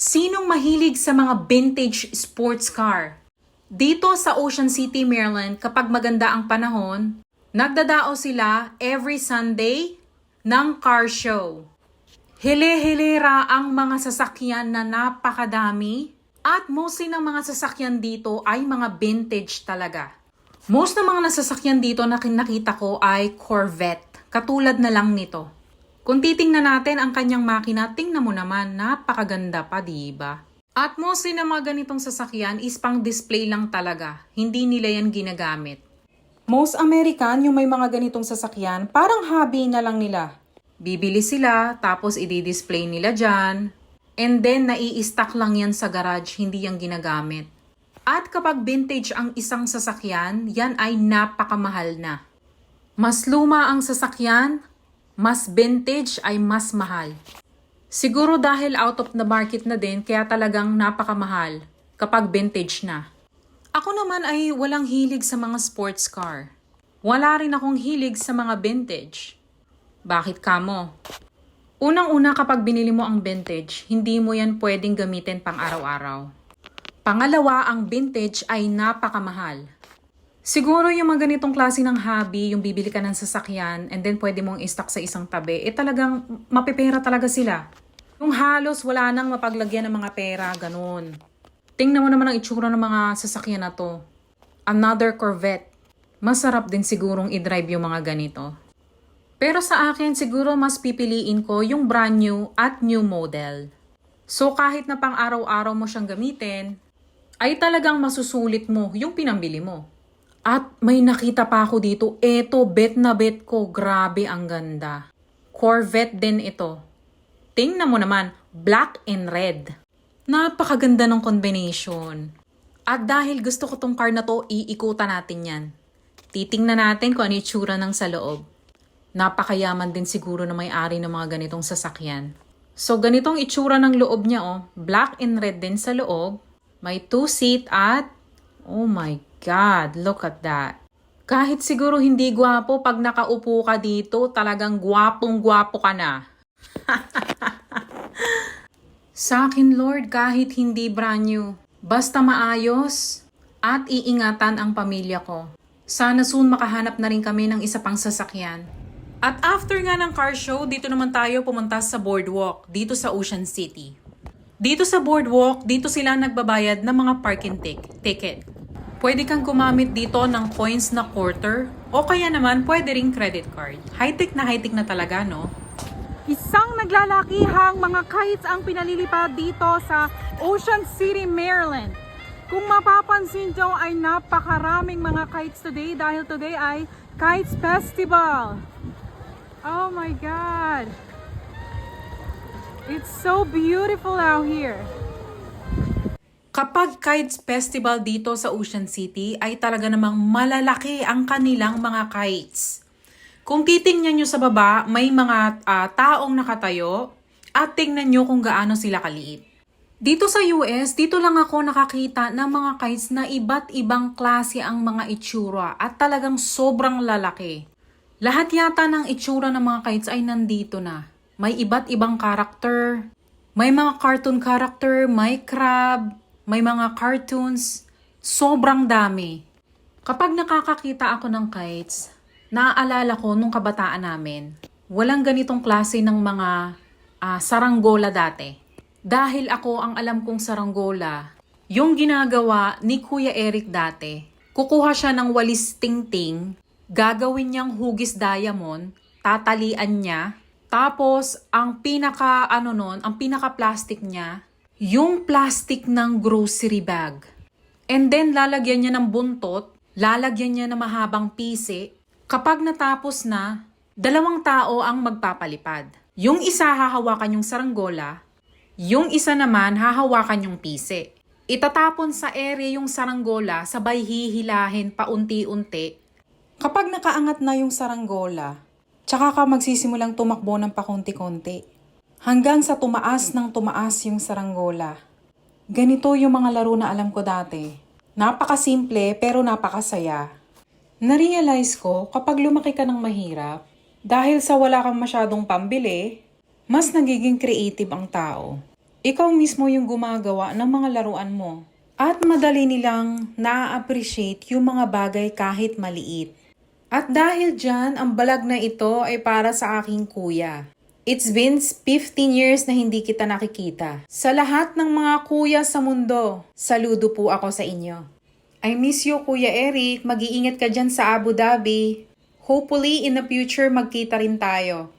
Sinong mahilig sa mga vintage sports car? Dito sa Ocean City, Maryland, kapag maganda ang panahon, nagdadao sila every Sunday ng car show. Hile-hilera ang mga sasakyan na napakadami at mostly ng mga sasakyan dito ay mga vintage talaga. Most ng mga nasasakyan dito na nakita ko ay Corvette, katulad na lang nito. Kung titingnan natin ang kanyang makina, tingnan mo naman, napakaganda pa, di ba? At mostly ng mga ganitong sasakyan is pang display lang talaga, hindi nila yan ginagamit. Most American, yung may mga ganitong sasakyan, parang hobby na lang nila. Bibili sila, tapos i-display nila dyan. And then, nai-stock lang yan sa garage, hindi yan ginagamit. At kapag vintage ang isang sasakyan, yan ay napakamahal na. Mas luma ang sasakyan, mas vintage ay mas mahal. Siguro dahil out of the market na din, kaya talagang napakamahal kapag vintage na. Ako naman ay walang hilig sa mga sports car. Wala rin akong hilig sa mga vintage. Bakit kamo? Unang-una kapag binili mo ang vintage, hindi mo yan pwedeng gamitin pang araw-araw. Pangalawa, ang vintage ay napakamahal. Siguro yung mga ganitong klase ng hobby, yung bibili ka ng sasakyan and then pwede mong i-stock sa isang tabi, eh talagang mapipera talaga sila. Yung halos wala nang mapaglagyan ng mga pera, ganun. Tingnan mo naman ang itsura ng mga sasakyan na to. Another Corvette. Masarap din sigurong i-drive yung mga ganito. Pero sa akin, siguro mas pipiliin ko yung brand new at new model. So kahit na pang araw-araw mo siyang gamitin, ay talagang masusulit mo yung pinambili mo. At may nakita pa ako dito, eto bet na bet ko, grabe ang ganda. Corvette din ito. Tingnan mo naman, black and red. Napakaganda ng combination. At dahil gusto ko tong car na to, iikutan natin yan. Titingnan natin kung ano yung tsura ng sa loob. Napakayaman din siguro na may-ari ng mga ganitong sasakyan. So ganitong itsura ng loob niya oh, black and red din sa loob. May two-seat at oh my God, look at that. Kahit siguro hindi gwapo, pag nakaupo ka dito, talagang gwapong-gwapo ka na. Sa akin, Lord, kahit hindi brand new, basta maayos at iingatan ang pamilya ko. Sana soon makahanap na rin kami ng isa pang sasakyan. At after nga ng car show, dito naman tayo pumunta sa boardwalk, dito sa Ocean City. Dito sa boardwalk, dito sila nagbabayad ng mga parking tic- ticket. Pwede kang gumamit dito ng coins na quarter o kaya naman pwede ring credit card. High-tech na high-tech na talaga, no? Isang naglalakihang mga kites ang pinalilipad dito sa Ocean City, Maryland. Kung mapapansin nyo ay napakaraming mga kites today dahil today ay Kites Festival. Oh my God! It's so beautiful out here. Kapag Kites Festival dito sa Ocean City ay talaga namang malalaki ang kanilang mga kites. Kung titingnan nyo sa baba, may mga ah, taong nakatayo at tingnan nyo kung gaano sila kaliit. Dito sa US, dito lang ako nakakita ng mga kites na iba't ibang klase ang mga itsura at talagang sobrang lalaki. Lahat yata ng itsura ng mga kites ay nandito na. May iba't ibang karakter, may mga cartoon character, may crab, may mga cartoons, sobrang dami. Kapag nakakakita ako ng kites, naaalala ko nung kabataan namin, walang ganitong klase ng mga ah, saranggola dati. Dahil ako ang alam kong saranggola, yung ginagawa ni Kuya Eric dati, kukuha siya ng walis ting-ting, gagawin niyang hugis diamond, tatalian niya, tapos ang pinaka ano nun, ang pinaka plastic niya, yung plastic ng grocery bag. And then lalagyan niya ng buntot, lalagyan niya ng mahabang pisi. Kapag natapos na, dalawang tao ang magpapalipad. Yung isa hahawakan yung saranggola, yung isa naman hahawakan yung pisi. Itatapon sa ere yung saranggola, sabay hihilahin paunti-unti. Kapag nakaangat na yung saranggola, tsaka ka magsisimulang tumakbo ng pakunti-kunti. Hanggang sa tumaas ng tumaas yung saranggola. Ganito yung mga laro na alam ko dati. Napakasimple pero napakasaya. Narealize ko kapag lumaki ka ng mahirap, dahil sa wala kang masyadong pambili, mas nagiging creative ang tao. Ikaw mismo yung gumagawa ng mga laruan mo. At madali nilang na-appreciate yung mga bagay kahit maliit. At dahil dyan, ang balag na ito ay para sa aking kuya. It's been 15 years na hindi kita nakikita. Sa lahat ng mga kuya sa mundo, saludo po ako sa inyo. I miss you, Kuya Eric. Mag-iingat ka dyan sa Abu Dhabi. Hopefully, in the future, magkita rin tayo.